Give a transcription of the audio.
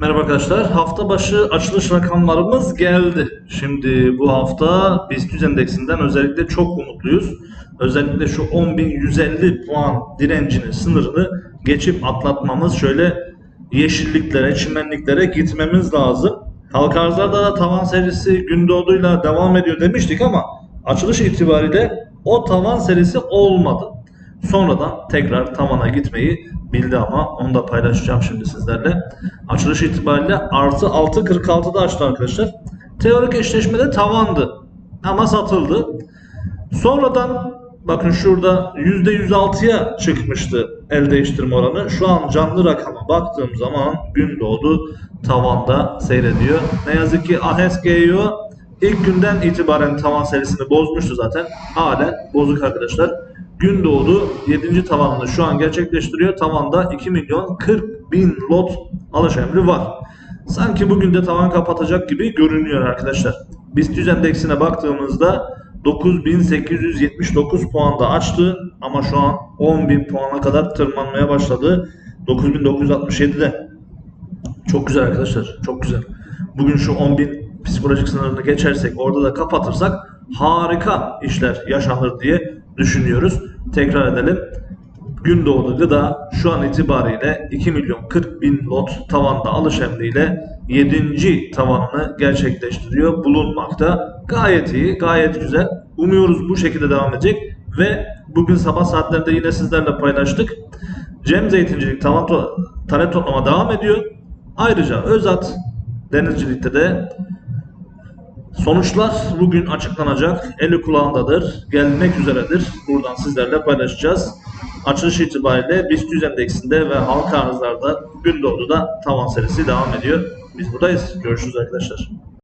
Merhaba arkadaşlar. Hafta başı açılış rakamlarımız geldi. Şimdi bu hafta BIST endeksinden özellikle çok umutluyuz. Özellikle şu 10.150 puan direncini, sınırını geçip atlatmamız, şöyle yeşilliklere, çimenliklere gitmemiz lazım. Halka arzlarda da tavan serisi Gündoğdu'yla devam ediyor demiştik ama açılış itibariyle o tavan serisi olmadı. Sonradan tekrar tavana gitmeyi bildi ama onu da paylaşacağım şimdi sizlerle. Açılış itibariyle artı 6.46'da açtı arkadaşlar. Teorik eşleşmede tavandı ama satıldı. Sonradan bakın şurada %106'ya çıkmıştı el değiştirme oranı. Şu an canlı rakama baktığım zaman gün doğdu tavanda seyrediyor. Ne yazık ki AHES-GEO ilk günden itibaren tavan serisini bozmuştu zaten. Halen bozuk arkadaşlar. Gündoğdu 7. tavanını şu an gerçekleştiriyor. Tavanda 2 milyon 40 bin lot alış emri var. Sanki bugün de tavan kapatacak gibi görünüyor arkadaşlar. BIST 100 endeksine baktığımızda 9879 puanda açtı ama şu an 10.000 puana kadar tırmanmaya başladı. 9967'de. Çok güzel arkadaşlar. Çok güzel. Bugün şu 10.000 psikolojik sınırını geçersek orada da kapatırsak harika işler yaşanır diye düşünüyoruz. Tekrar edelim. Gündoğdu Gıda şu an itibariyle 2 milyon 40 bin lot tavanda alış emriyle 7. tavanını gerçekleştiriyor bulunmakta. Gayet iyi, gayet güzel. Umuyoruz bu şekilde devam edecek ve bugün sabah saatlerinde yine sizlerle paylaştık. Cem Zeytincilik tavan talep toplama devam ediyor. Ayrıca Özat Denizcilik'te de Sonuçlar bugün açıklanacak. Eli kulağındadır. Gelmek üzeredir. Buradan sizlerle paylaşacağız. Açılış itibariyle BIST 100 endeksinde ve halka arzlarda Gündoğdu'da tavan serisi devam ediyor. Biz buradayız. Görüşürüz arkadaşlar.